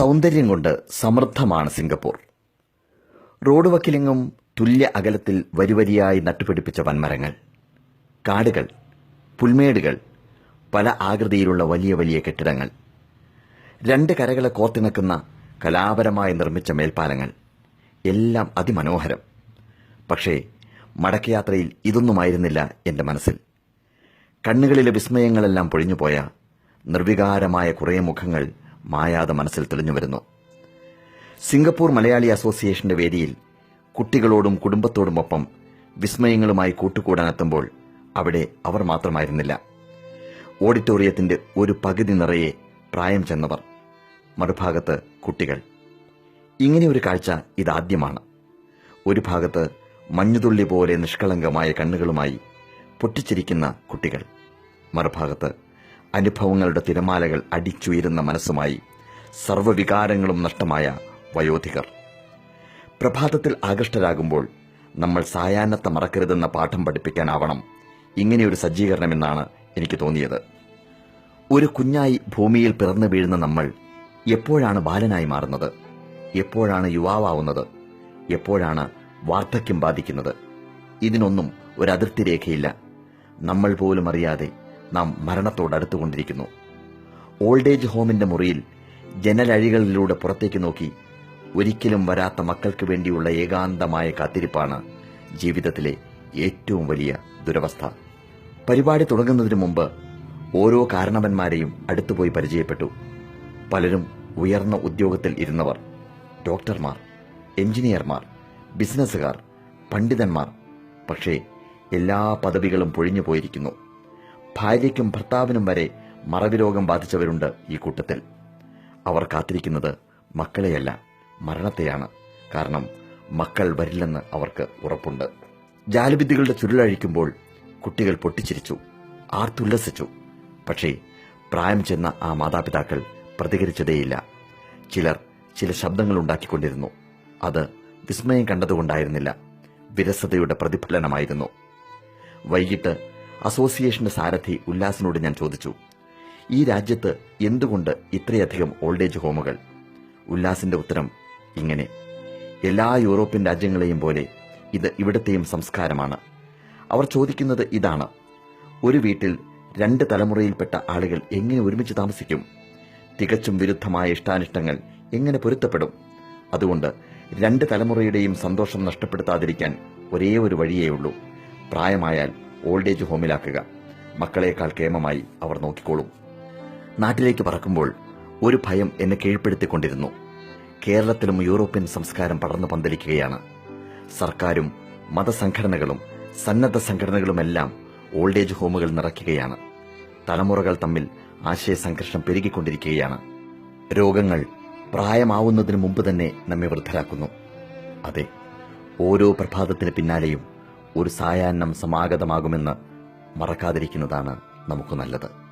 സൗന്ദര്യം കൊണ്ട് സമൃദ്ധമാണ് Singapore. Road വക്കിലെങ്ങും തുല്യ അകലത്തിൽ വരിവരിയായി നട്ടുപിടിപ്പിച്ച വൻമരങ്ങൾ കാടുകൾ പുൽമേടുകൾ പല ആകൃതിയിലുള്ള വലിയ വലിയ കെട്ടിടങ്ങൾ രണ്ട് കരകളെ കോർത്തിണക്കുന്ന കലാപരമായി നിർമ്മിച്ച മേൽപ്പാലങ്ങൾ എല്ലാം അതിമനോഹരം. പക്ഷേ മടക്കയാത്രയിൽ ഇതൊന്നുമായിരുന്നില്ല എന്റെ മനസ്സിൽ. കണ്ണുകളിലെ വിസ്മയങ്ങളെല്ലാം പൊഴിഞ്ഞുപോയ നിർവികാരമായ കുറേ മുഖങ്ങൾ മായാതെ മനസ്സിൽ തെളിഞ്ഞു വരുന്നു. സിംഗപ്പൂർ മലയാളി അസോസിയേഷന്റെ വേദിയിൽ കുട്ടികളോടും കുടുംബത്തോടുമൊപ്പം വിസ്മയങ്ങളുമായി കൂട്ടുകൂടാനെത്തുമ്പോൾ അവിടെ അവർ മാത്രമായിരുന്നില്ല. ഓഡിറ്റോറിയത്തിന്റെ ഒരു പകുതി നിറയെ പ്രായം ചെന്നവർ. മറുഭാഗത്ത് കുട്ടികൾ. ഇങ്ങനെ ഒരു കാഴ്ച ഇതാദ്യമാണ്. ഒരു ഭാഗത്ത് മഞ്ഞുതുള്ളി പോലെ നിഷ്കളങ്കമായ കണ്ണുകളുമായി പൊട്ടിച്ചിരിക്കുന്ന കുട്ടികൾ. മറുഭാഗത്ത് അനുഭവങ്ങളുടെ തിരമാലകൾ അടിച്ചുയരുന്ന മനസ്സുമായി സർവവികാരങ്ങളും നഷ്ടമായ വയോധികർ. പ്രഭാതത്തിൽ ആകൃഷ്ടരാകുമ്പോൾ നമ്മൾ സായാഹ്നത്തെ മറക്കരുതെന്ന പാഠം പഠിപ്പിക്കാനാവണം. ഇങ്ങനെയൊരു സജ്ജീകരണമെന്നാണ് എനിക്ക് തോന്നിയത്. ഒരു കുഞ്ഞായി ഭൂമിയിൽ പിറന്നു വീഴുന്ന നമ്മൾ എപ്പോഴാണ് ബാലനായി മാറുന്നത്? എപ്പോഴാണ് യുവാവാവുന്നത്? എപ്പോഴാണ് വാർദ്ധക്യം ബാധിക്കുന്നത്? ഇതിനൊന്നും ഒരു അതിർത്തി രേഖയില്ല. നമ്മൾ പോലും അറിയാതെ നാം മരണത്തോടടുത്തുകൊണ്ടിരിക്കുന്നു. ഓൾഡ് ഏജ് ഹോമിന്റെ മുറിയിൽ ജനലഴികളിലൂടെ പുറത്തേക്ക് നോക്കി ഒരിക്കലും വരാത്ത മക്കൾക്ക് വേണ്ടിയുള്ള ഏകാന്തമായ കാത്തിരിപ്പാണ് ജീവിതത്തിലെ ഏറ്റവും വലിയ ദുരവസ്ഥ. പരിപാടി തുടങ്ങുന്നതിന് മുമ്പ് ഓരോ കാരണവന്മാരെയും അടുത്തുപോയി പരിചയപ്പെട്ടു. പലരും ഉയർന്ന ഉദ്യോഗത്തിൽ ഇരുന്നവർ ഡോക്ടർമാർ എഞ്ചിനീയർമാർ ബിസിനസ്സുകാർ പണ്ഡിതന്മാർ പക്ഷേ എല്ലാ പദവികളും പൊഴിഞ്ഞു പോയിരിക്കുന്നു ഭാര്യയ്ക്കും ഭർത്താവിനും വരെ മറവി രോഗം ബാധിച്ചവരുണ്ട് ഈ കൂട്ടത്തിൽ. അവർ കാത്തിരിക്കുന്നത് മക്കളെയല്ല മരണത്തെയാണ്. കാരണം മക്കൾ വരില്ലെന്ന് അവർക്ക് ഉറപ്പുണ്ട്. ജാലവിദ്യകളുടെ ചുരുളഴിക്കുമ്പോൾ കുട്ടികൾ പൊട്ടിച്ചിരിച്ചു ആർത്തുല്ലസിച്ചു. പക്ഷേ പ്രായം ചെന്ന ആ മാതാപിതാക്കൾ പ്രതികരിച്ചതേയില്ല. ചിലർ ചില ശബ്ദങ്ങൾ ഉണ്ടാക്കിക്കൊണ്ടിരുന്നു. അത് വിസ്മയം കണ്ടതുകൊണ്ടായിരുന്നില്ല. വിരസതയുടെ പ്രതിഫലനമായിരുന്നു. വൈകിട്ട് അസോസിയേഷന്റെ സാരഥി ഉല്ലാസിനോട് ഞാൻ ചോദിച്ചു ഈ രാജ്യത്ത് എന്തുകൊണ്ട് ഇത്രയധികം ഓൾഡ് ഏജ് ഹോമുകൾ ഉല്ലാസിന്റെ ഉത്തരം ഇങ്ങനെ. എല്ലാ യൂറോപ്യൻ രാജ്യങ്ങളെയും പോലെ ഇത് ഇവിടത്തെയും സംസ്കാരമാണ്. അവർ ചോദിക്കുന്നത് ഇതാണ് ഒരു വീട്ടിൽ രണ്ട് തലമുറയിൽപ്പെട്ട ആളുകൾ എങ്ങനെ ഒരുമിച്ച് താമസിക്കും? തികച്ചും വിരുദ്ധമായ ഇഷ്ടാനിഷ്ടങ്ങൾ എങ്ങനെ പൊരുത്തപ്പെടും? അതുകൊണ്ട് രണ്ട് തലമുറയുടെയും സന്തോഷം നഷ്ടപ്പെടുത്താതിരിക്കാൻ ഒരേ ഒരു വഴിയേ ഉള്ളൂ. പ്രായമായാൽ ഓൾഡ് ഏജ് ഹോമിലാക്കുക മക്കളേക്കാൾ കേമമായി അവർ നോക്കിക്കോളും. നാട്ടിലേക്ക് പറക്കുമ്പോൾ ഒരു ഭയം എന്നെ കീഴ്പ്പെടുത്തിക്കൊണ്ടിരുന്നു. കേരളത്തിലും യൂറോപ്യൻ സംസ്കാരം പടർന്നു പന്തലിക്കുകയാണ്. സർക്കാരും മതസംഘടനകളും സന്നദ്ധ സംഘടനകളുമെല്ലാം ഓൾഡ് ഏജ് ഹോമുകൾ നിറയ്ക്കുകയാണ്. തലമുറകൾ തമ്മിൽ ആശയ സംഘർഷം പെരുകിക്കൊണ്ടിരിക്കുകയാണ്. രോഗങ്ങൾ പ്രായമാവുന്നതിന് മുമ്പ് തന്നെ നമ്മെ വൃദ്ധരാക്കുന്നു. അതെ ഓരോ പ്രഭാതത്തിന് പിന്നാലെയും ഒരു സായാഹ്നം സമാഗതമാകുമെന്ന് മറക്കാതിരിക്കുന്നതാണ് നമുക്ക് നല്ലത്.